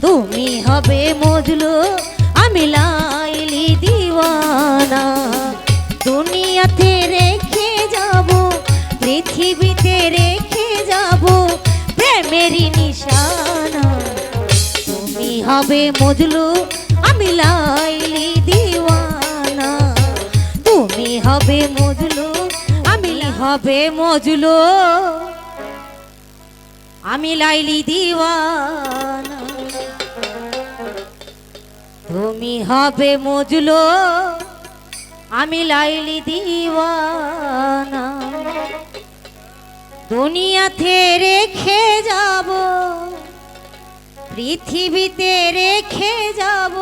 তুমি হবে মজলু, আমি লাইলি দিওয়ানা। দুনিয়াতে রেখে যাব, পৃথিবীতে রেখে যাব প্রেমেরই নিশানা। তুমি হবে মজলু, আমি লাইলি দিওয়ানা। তুমি হবে মজলু, আমি হবে মজলু। আমি লাইলি দিওয়ানা। তুমি হবে মজলো, আমি লাইলি দিওয়ানা। দুনিয়াতে রেখে যাব, পৃথিবীতে রেখে যাব,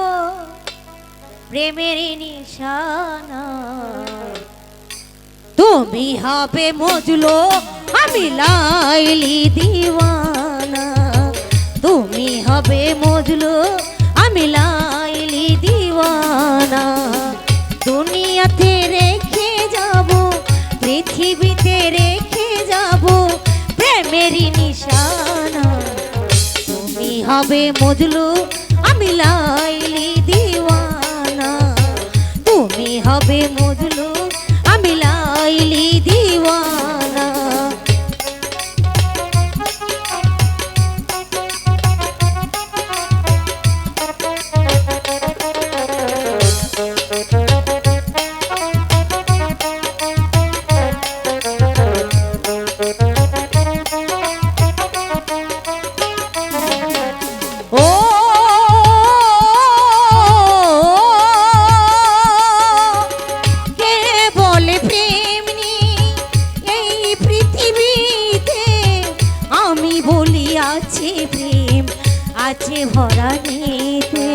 প্রেমের নিশানা। তুমি হবে মজলো, আমি লাইলি দিওয়ানা। তুমি হবে মজলো পৃথিবীতে রেখে যাব প্রেমেরই নিশানা। তুমি হবে মজলু, আমি লাইলি দিওয়ানা। তুমি হবে মজলু, আমি লাইলি দিওয়ানা। প্রেম আছে ভরা নিতে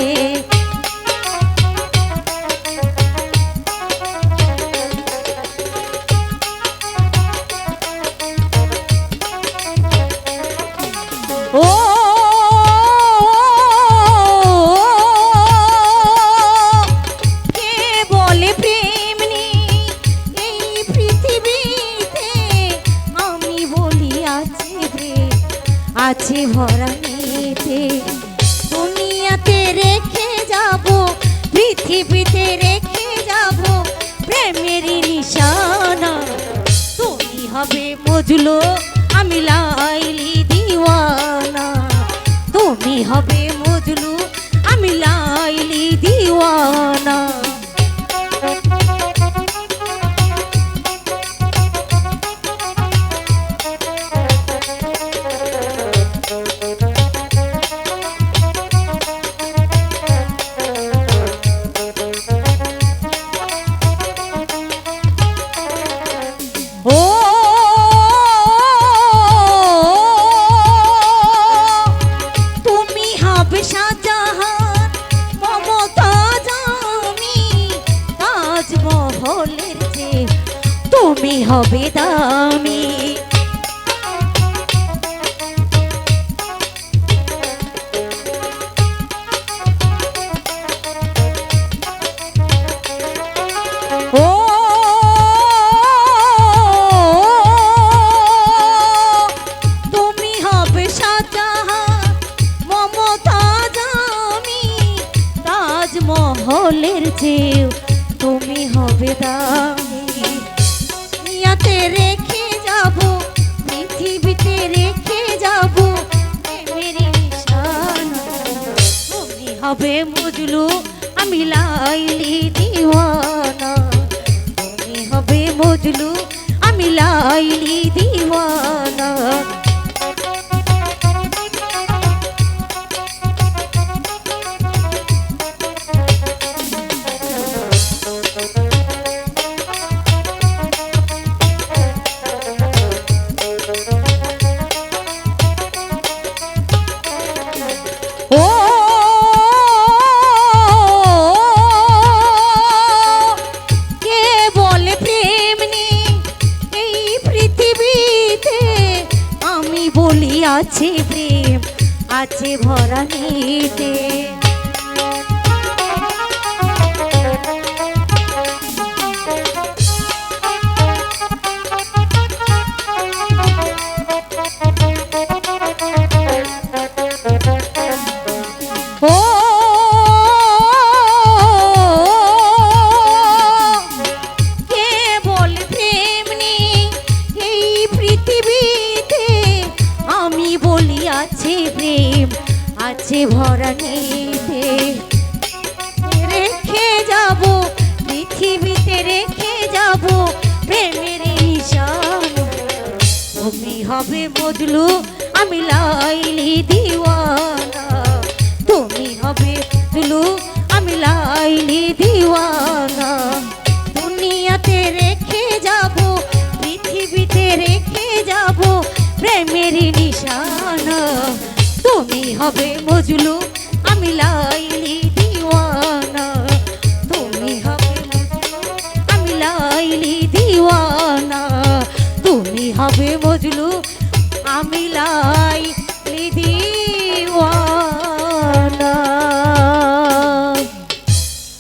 ভরা নিতে দুনিয়াতে রেখে যাব, পৃথিবীতে রেখে যাব প্রেমেরই নিশানা। তুমি হবে মজলো, আমি লাইলি দিওয়ানা। তুমি হবে মজলু, আমি লাইলি দিওয়ানা। হবে দামি তাজমহলের চেয়েও তুমি হবে দামি দুনিয়াতে রেখে যাব, পৃথিবীতে রেখে যাব হবে মজলু, আমি লাইলি দিওয়ানা। হবে মজলু, আমি লাইলি দিওয়ানা। আছে প্রেম আছে ভরা নিতে আছে ভরা নেতে রেখে যাব, পৃথিবীতে রেখে যাব প্রেমের নিশান তুমি হবে বদলু, আমি লাইলি দিওয়ানা। তুমি হবে বদলু, আমি লাইলি দিওয়ানা। দুনিয়াতে রেখে যাব, পৃথিবীতে রেখে যাব প্রেমের নিশানা তুমি হবে বজলু আমি লাইলি দিওয়ানা। তুমি হবে আমি লাইলি দিওয়ানা। তুমি হবে বজলু আমি লাইলি দিওয়ানা।